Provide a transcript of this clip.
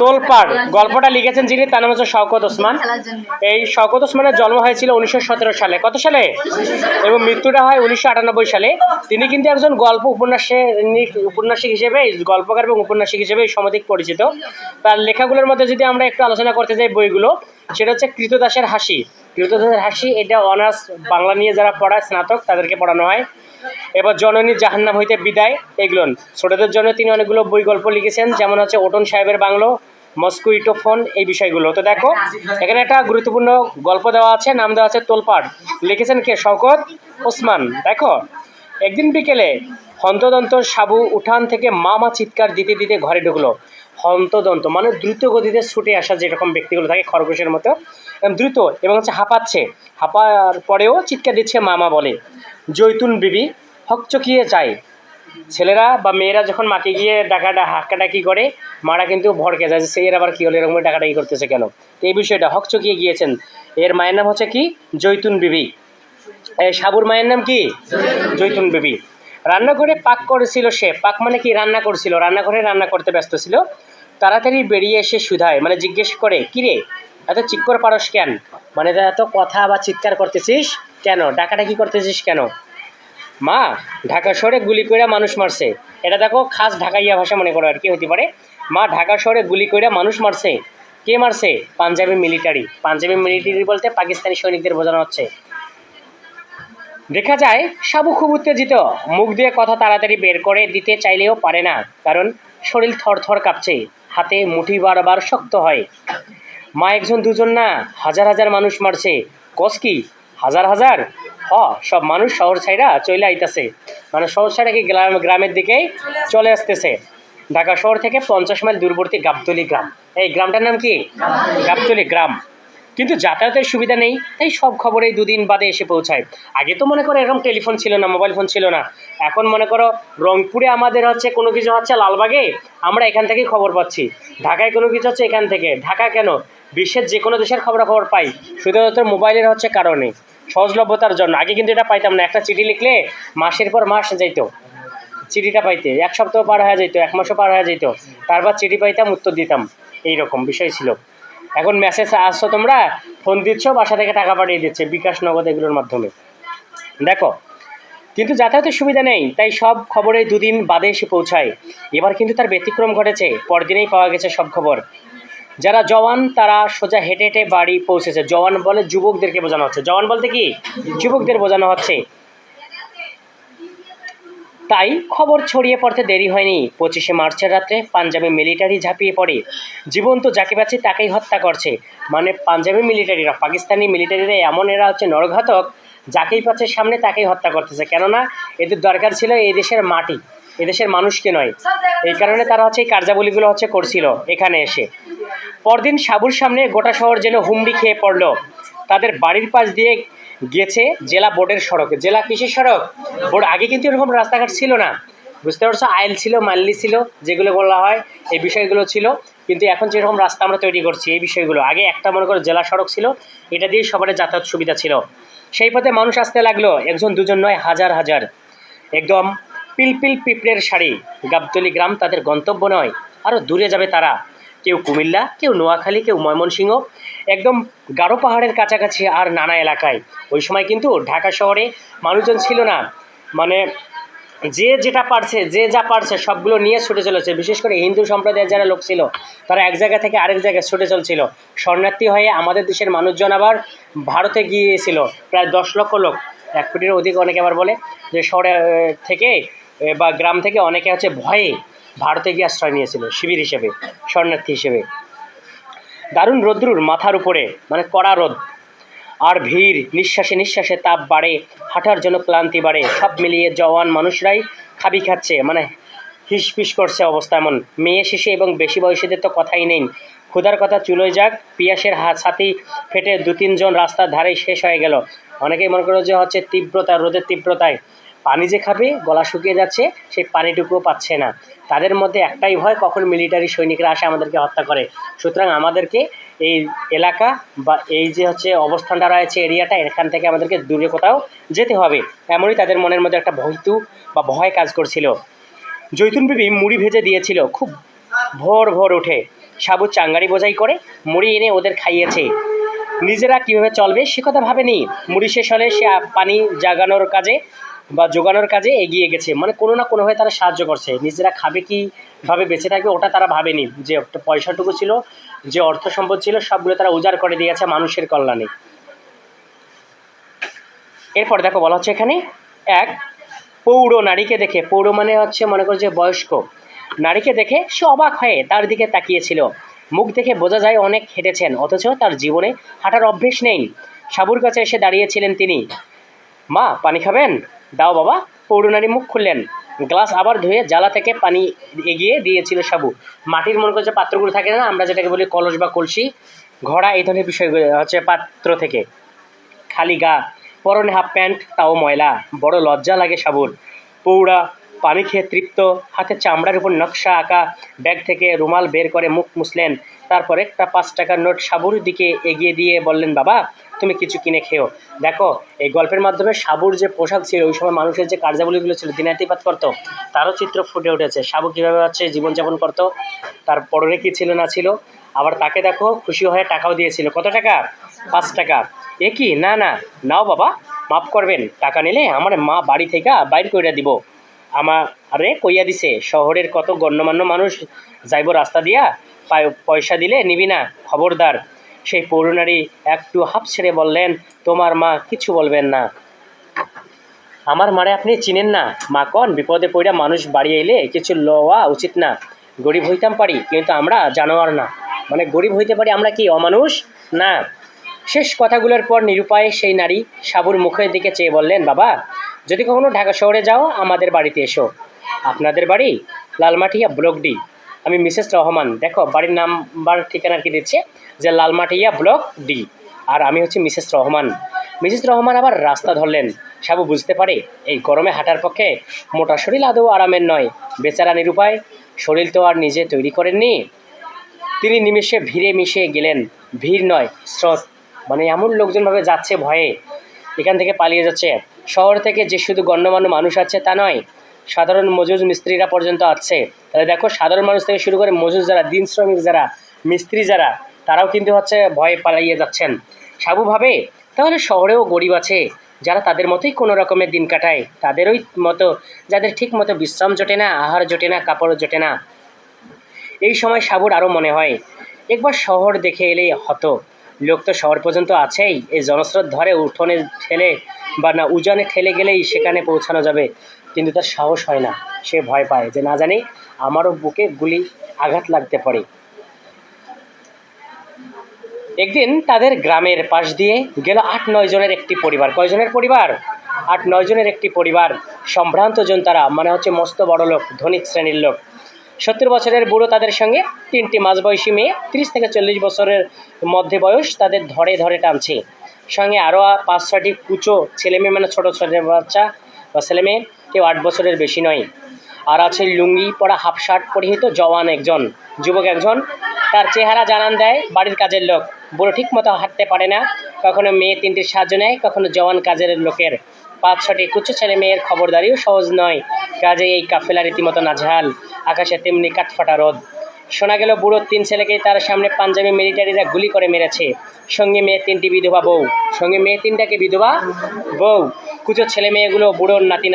তোলপাড় গল্পটা লিখেছেন যিনি তার নাম হচ্ছে শওকত ওসমান। এই শওকত ওসমানের জন্ম হয়েছিল উনিশশো সতেরো সালে। কত সালে? এবং মৃত্যুটা হয় উনিশশো আটানব্বই সালে। তিনি কিন্তু একজন গল্প উপন্যাসে উপন্যাসিক হিসেবে গল্পকার এবং উপন্যাসিক হিসেবে সমধিক পরিচিত। তার লেখাগুলোর মধ্যে যদি আমরা একটু আলোচনা করতে যাই বইগুলো সেটা হচ্ছে কৃতদাসের হাসি। কৃতদাসের হাসি এটা অনার্স বাংলা নিয়ে যারা পড়ায় স্নাতক তাদেরকে পড়ানো হয়। এবার জননী জাহান্নাম হইতে বিদায় এগুলো ছোটদের জন্য তিনি অনেকগুলো বই গল্প লিখেছেন, যেমন হচ্ছে ওটন সাহেবের বাংলো, মস্কুইটো ফোন, এই বিষয়গুলো। তো দেখো, এখানে একটা গুরুত্বপূর্ণ গল্প দেওয়া আছে, নাম দেওয়া আছে তোলপাড়। লিখেছেন কে? শওকত ওসমান। দেখো, একদিন বিকেলে হন্তদন্ত সাবু উঠান থেকে মামা চিৎকার দিতে দিতে ঘরে ঢুকলো। হন্তদন্ত মানে দ্রুত গতিতে ছুটে আসা যেরকম ব্যক্তিগুলো থাকে খরগোশের মতো, দ্রুত এবং হচ্ছে হাঁপাচ্ছে। হাঁপার পরেও চিৎকার দিচ্ছে মামা বলে। জৈতুন বিবি হকচকিয়ে যায়। ছেলেরা বা মেয়েরা যখন মাকে গিয়ে ডাকাটা হাক্কাডাকি করে, মারা কিন্তু ভড়কে যায় যে এর আবার কী হলো? এরকম ডাকাডাকি করতেছে কেন? তো এই বিষয়টা, হকচকিয়ে গিয়েছেন। এর মায়ের নাম হচ্ছে কি? জৈতুন বিবি। সাবুর মায়ের নাম কি? জৈতুন বিবি। রান্নাঘরে পাক করেছিল সে। পাক মানে কি? রান্না করছিল। রান্নাঘরে রান্না করতে ব্যস্ত ছিল। তাড়াতাড়ি বেরিয়ে এসে সুধায় মানে জিজ্ঞেস করে, কিরে এত চিৎকার পারস কেন? মানে এত কথা বা চিৎকার করতেছিস কেন? ডাকাডাকি করতেছিস কেন? মা, ঢাকা শহরে গুলি করে মানুষ মারছে। এটা দেখো খাস ঢাকাইয়া ভাষা মনে করো আর কি হতে পারে। মা, ঢাকা শহরে গুলি করে মানুষ মারছে। কে মারছে? পাঞ্জাবি মিলিটারি। পাঞ্জাবি মিলিটারি বলতে পাকিস্তানি সৈনিকদের বোঝানো হচ্ছে। দেখা যায়, সাবু খুব উত্তেজিত। মুখ দিয়ে কথা তাড়াতাড়ি বের করে দিতে চাইলেও পারে না, কারণ শরীর থরথর কাঁপছে। হাতে মুঠি বারবার শক্ত হয়। মা একজন দুজন না হাজার হাজার মানুষ মারছে। কস কি? হাজার হাজার? হ সব মানুষ শহর ছাইরা চলে আইতাছে। মানে শহর ছাইরা কি গ্রাম গ্রামের দিকেই চলে আসতেছে? ঢাকা শহর থেকে পঞ্চাশ মাইল দূরবর্তী গাবতলি গ্রাম। এই গ্রামটার নাম কি? গাবতলি গ্রাম। কিন্তু যাতায়াতের সুবিধা নেই তাই সব খবরেই দুদিন বাদে এসে পৌঁছায়। আগে তো মনে করো এরকম টেলিফোন ছিল না মোবাইল ফোন ছিল না। এখন মনে করো রংপুরে আমাদের হচ্ছে কোনো কিছু হচ্ছে লালবাগে আমরা এখান থেকেই খবর পাচ্ছি। ঢাকায় কোনো কিছু হচ্ছে এখান থেকে। ঢাকা কেন? বিশ্বের যে কোনো দেশের খবরাখবর পাই, শুধুমাত্র মোবাইলের হচ্ছে কারণে, সহজলভ্যতার জন্য। আগে কিন্তু এটা পাইতাম না। একটা চিঠি লিখলে মাসের পর মাস যাইতো। চিঠিটা পাইতে, এক সপ্তাহ পার হয়ে যেত এক মাসও পার হয়ে যেত তারপর চিঠি পাইতাম, উত্তর দিতাম। এই রকম বিষয় ছিল। এখন মেসেজ আসছো তোমরা ফোন দিচ্ছ, বাসা থেকে টাকা পাঠিয়ে দিচ্ছে, বিকাশ নগদ এগুলোর মাধ্যমে। দেখো, কিন্তু যাতায়াতের সুবিধা নেই, তাই সব খবরে দুদিন বাদে এসে পৌঁছায়। এবার কিন্তু তার ব্যতিক্রম ঘটেছে, পরদিনেই পাওয়া গেছে সব খবর। যারা জওয়ান, তারা সোজা হেঁটে হেঁটে বাড়ি পৌঁছেছে। জওয়ান বলে যুবকদেরকে বোঝানো হচ্ছে। জওয়ান বলতে কি? যুবকদের বোঝানো হচ্ছে। তাই খবর ছড়িয়ে পড়তে দেরি হয়নি। পঁচিশে মার্চের রাত্রে পাঞ্জাবি মিলিটারি ঝাঁপিয়ে পড়ে। জীবন্ত যাকে পাচ্ছে তাকেই হত্যা করছে। মানে পাঞ্জাবি মিলিটারিরা, পাকিস্তানি মিলিটারিরা এমন এরা হচ্ছে নরঘাতক, যাকেই পাচ্ছে সামনে তাকেই হত্যা করতেছে। কেননা এদের দরকার ছিল এই দেশের মাটি। এদেশের মানুষকে নয়। এই কারণে তারা হচ্ছে এই কার্যাবলীগুলো হচ্ছে করছিল এখানে এসে। পরদিন সাবুর সামনে গোটা শহর যেন হুমড়ি খেয়ে পড়ল। তাদের বাড়ির পাশ দিয়ে গেছে জেলা বোর্ডের সড়ক। জেলা কিসের সড়ক? বোর্ড আগে কিন্তু এরকম রাস্তাঘাট ছিল না। বুঝতে পারছ? আইল ছিল মাল্লি ছিল যেগুলো বলা হয় এই বিষয়গুলো ছিল। কিন্তু এখন যেরকম রাস্তা আমরা তৈরি করছি এই বিষয়গুলো। আগে একটা মনে করো জেলা সড়ক ছিল এটা দিয়ে সবার যাতায়াত সুবিধা ছিল। সেই পথে মানুষ আসতে লাগল একজন দুজন নয় হাজার হাজার। একদম পিলপিল পিঁপড়ের শাড়ি। গাবতলি গ্রাম তাদের গন্তব্য নয় আরও দূরে যাবে তারা। কেউ কুমিল্লা, কেউ নোয়াখালী, কেউ ময়মনসিংহ, একদম গারো পাহাড়ের কাছাকাছি আর নানা এলাকায়। ওই সময় কিন্তু ঢাকা শহরে মানুষজন ছিল না। মানে যে যেটা পারছে, যে যা পারছে, সবগুলো নিয়ে ছুটে চলেছে। বিশেষ করে হিন্দু সম্প্রদায়ের যারা লোক ছিল, তারা এক জায়গা থেকে আরেক জায়গায় ছুটে চলছিল। শরণার্থী হয়ে আমাদের দেশের মানুষজন আবার ভারতে গিয়েছিল। প্রায় দশ লক্ষ লোক। এক কোটির অধিক অনেকে আবার বলে যে শহরে থেকে বা গ্রাম থেকে অনেকে হচ্ছে ভয়ে ভারতে গিয়ে আশ্রয় নিয়েছিল, শিবির হিসেবে, শরণার্থী হিসেবে। দারুণ রৌদ্রুর মাথার উপরে মানে কড়া রোদ। আর ভিড়, নিঃশ্বাসে নিঃশ্বাসে তাপ বাড়ে, হাঁটার জন্য ক্লান্তি বাড়ে, সব মিলিয়ে জওয়ান মানুষরাই খাবি খাচ্ছে মানে হিসপিস করছে অবস্থা এমন। মেয়ে, শিশু এবং বেশি বয়সীদের তো কথাই নেই। ক্ষুধার কথা চুলোয় যাক, পিয়াসের হাত ছাতি ফেটে দু তিনজন রাস্তার ধারেই শেষ হয়ে গেল। অনেকেই মনে করো যে হচ্ছে তীব্রতা, রোদের তীব্রতায়। পানি যে খাবে, গলা শুকিয়ে যাচ্ছে, সেই পানিটুকুও পাচ্ছে না। তাদের মধ্যে একটাই ভয়, কখন মিলিটারি সৈনিকরা আসে আমাদেরকে হত্যা করে। সুতরাং আমাদেরকে এই এলাকা বা এই যে হচ্ছে অবস্থানটা রয়েছে এরিয়াটা, এখান থেকে আমাদেরকে দূরে কোথাও যেতে হবে। এমনই তাদের মনের মধ্যে একটা ভয়তু বা ভয় কাজ করছিল। জৈতুন বিবি মুড়ি ভেজে দিয়েছিল। খুব ভোর ভোর উঠে। সাবু চাঙ্গারি বোঝাই করে মুড়ি এনে ওদের খাইয়েছে। নিজেরা কীভাবে চলবে সে কথা ভাবেনি। মুড়ি শেষ হলে সে পানি জাগানোর কাজে বা জোগানোর কাজে এগিয়ে গেছে। মানে কোনো না কোনোভাবে তারা সাহায্য করছে। নিজেরা খাবে কীভাবে বেঁচে থাকবে ওটা তারা ভাবেনি। যে পয়সাটুকু ছিল, যে অর্থ সম্পদ ছিল, সবগুলো তারা উজাড় করে দিয়েছে মানুষের কল্যাণে। এরপর দেখো বলা হচ্ছে এখানে, এক, পৌর নারীকে দেখে, পৌর মানে হচ্ছে মনে করো যে বয়স্ক। নারীকে দেখে সে অবাক হয়ে তার দিকে তাকিয়েছিল। মুখ দেখে বোঝা যায় অনেক হেঁটেছেন, অথচ তার জীবনে হাঁটার অভ্যেস নেই। সাবুর কাছে এসে দাঁড়িয়েছিলেন তিনি। মা, পানি খাবেন? দাও বাবা পৌঢ় নারী মুখ খুললেন। গ্লাস আবার ধুয়ে জ্বালা থেকে পানি এগিয়ে দিয়েছিল সাবু। মাটির মনে করছে পাত্রগুলো থাকে না, আমরা যেটাকে বলি কলস বা কলসি। ঘোড়া এই ধরনের বিষয়গুলো হচ্ছে পাত্র থেকে। খালি গা, পরনে হাফ প্যান্ট, তাও ময়লা। বড় লজ্জা লাগে সাবুর। পৌড়া, পানি খেয়ে তৃপ্ত, হাতে চামড়ার উপর নকশা আঁকা, ব্যাগ থেকে রুমাল বের করে মুখ মুছলেন। তারপর একটা পাঁচ টাকার নোট সাবুর দিকে এগিয়ে দিয়ে বললেন, বাবা, তুমি কিছু কিনে খেও। দেখো, এই গল্পের মাধ্যমে সাবুর যে পোশাক ছিল, ওই সময় মানুষের যে কার্যাবলীগুলো ছিল, দিনাতিপাত করতো, তারও চিত্র ফুটে উঠেছে। সাবু কীভাবে হচ্ছে জীবনযাপন করতো, তার পরনে কী ছিল না ছিল, আবার তাকে দেখো খুশি হয়ে টাকাও দিয়েছিল। কত টাকা? পাঁচ টাকা। এ কি? না না। নাও বাবা, মাফ করবেন। টাকা নিলে আমার মা বাড়ি থেকে বাইর কইরা দিব। আমার আরে কইয়া দিছে, শহরের কত গণ্যমান্য মানুষ যাইব রাস্তা দিয়া পয়সা দিলে নিবি না, খবরদার। সেই পৌরনারী একটু হাফ ছেড়ে বললেন, তোমার মা কিছু বলবেন না। আমার মারে আপনি চিনেন না। মা কন, বিপদে পড়া মানুষ বাড়ি এলে কিছু লওয়া উচিত না। গরিব হইতাম পারি, কিন্তু আমরা জানোয়ার না। মানে গরিব হইতে পারি আমরা কি, অমানুষ? না। শেষ কথাগুলোর পর নিরুপায় সেই নারী সাবুর মুখের দিকে চেয়ে বললেন, বাবা, যদি কখনো ঢাকা শহরে যাও, আমাদের বাড়িতে এসো। আপনাদের বাড়ি লালমাটিয়া ব্লক ডি। আমি মিসেস রহমান, দেখো বাড়ির নাম্বার ঠিকানা কি দিচ্ছে? যে লালমাটিয়া ব্লক ডি। আর আমি হচ্ছে মিসেস রহমান। মিসেস রহমান আবার রাস্তা ধরলেন। সাবু, বুঝতে পারে? এই গরমে হাঁটার পক্ষে মোটা শরীর আদৌ আরামের নয়। বেচারা নিরুপায়, শরীর তো আর নিজে তৈরি করেননি। তিনি নিমেষে ভিড়ে মিশে গেলেন। ভিড় নয়, স্রোত। মানে এমন লোকজনভাবে যাচ্ছে ভয়ে। এখান থেকে পালিয়ে যাচ্ছে। শহর থেকে যে শুধু গণ্যমান্য মানুষ আছে তা নয় সাধারণ মজুর মিস্ত্রিরা পর্যন্ত আছে। তাহলে দেখো, সাধারণ মানুষ থেকে শুরু করে মজুর যারা, দিন শ্রমিক যারা, মিস্ত্রি যারা, তারাও কিন্তু হচ্ছে ভয়ে পালিয়ে যাচ্ছেন। সাবু ভাবে, তাহলে শহরেও গরিব আছে, যারা তাদের মতোই কোনো রকমের দিন কাটায়, তাদেরই মতো, যাদের ঠিক মতো বিশ্রাম জোটে না, আহার জোটে না, কাপড় জোটে না। এই সময় সাবুর আরও মনে হয়, একবার শহর দেখে এলে হতো। লোক তো শহর পর্যন্ত আছেই, এই জনস্রোত ধরে উঠোনে ঠেলে বা না উজানে ঠেলে গেলেই সেখানে পৌঁছানো যাবে। কিন্তু তার সাহস হয় না। সে ভয় পায় যে না জানি আমারও বুকে গুলি আঘাত লাগতে পারে। একদিন তাদের গ্রামের পাশ দিয়ে গেল আট, নয় জনের একটি পরিবার। কয়জনের পরিবার? আট, নয় জনের একটি পরিবার। সম্ভ্রান্ত জন তারা মানে হচ্ছে মস্ত বড় লোক ধনিক শ্রেণির লোক। সত্তর বছরের বুড়ো তাদের সঙ্গে তিনটি মাঝবয়সী মেয়ে, তিরিশ থেকে চল্লিশ বছরের মধ্যে বয়স, তাদের ধরে ধরে টানছে। সঙ্গে আরও পাঁচ ছটি কুচো ছেলে মেয়ে মানে ছোটো ছোটো বাচ্চা বা ছেলে মেয়ে কেউ আট বছরের বেশি নয়। আর আছে লুঙ্গি পরা হাফ শার্ট পরিহিত জওয়ান একজন। যুবক একজন, তার চেহারা জানান দেয়, বাড়ির কাজের লোক। বুড়ো ঠিক মতো হাঁটতে পারে না। কখনো মেয়ে তিনটির সাহায্য নেয়, কখনো জওয়ান কাজের লোকের। পাঁচ ছটি কুচো ছেলে মেয়ের খবরদারিও সহজ নয়। কাজে এই কাফেলা রীতিমতো নাজেহাল। আকাশে তেমনি কাঠফাটা রোদ। শোনা গেল বুড়োর তিন ছেলেকেই তার সামনে পাঞ্জাবি মিলিটারিরা গুলি করে মেরেছে। সঙ্গে মেয়ে তিনটি বিধবা বউ। সঙ্গে মেয়ে তিনটাকে বিধবা বউ। কুচো ছেলে মেয়েগুলো বুড়োর নাতি